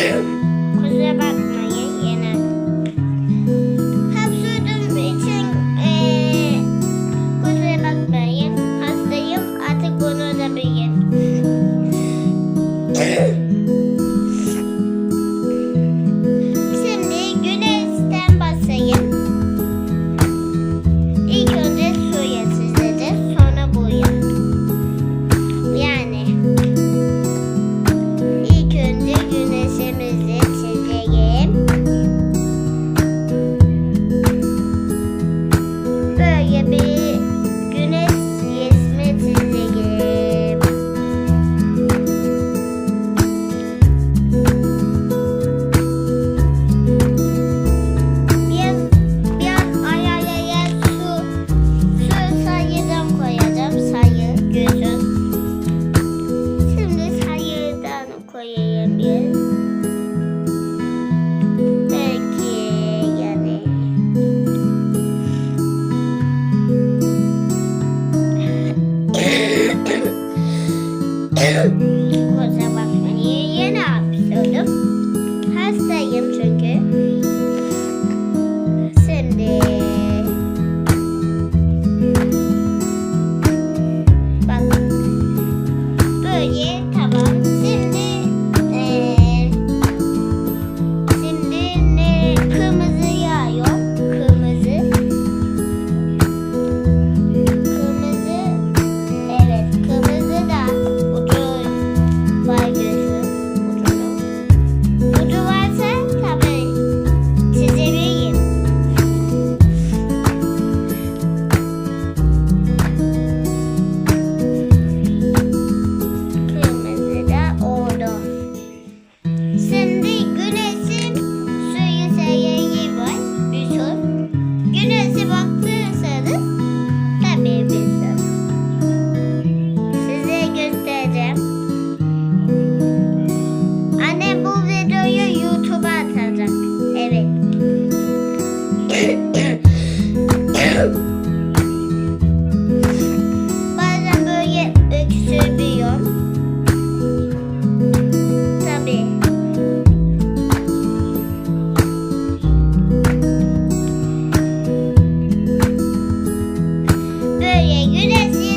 Yeah. Kusura bakmayın. Yeni hapşırdım. Hastayım çünkü. Şimdi... Bak. Böyle tamam. Böyle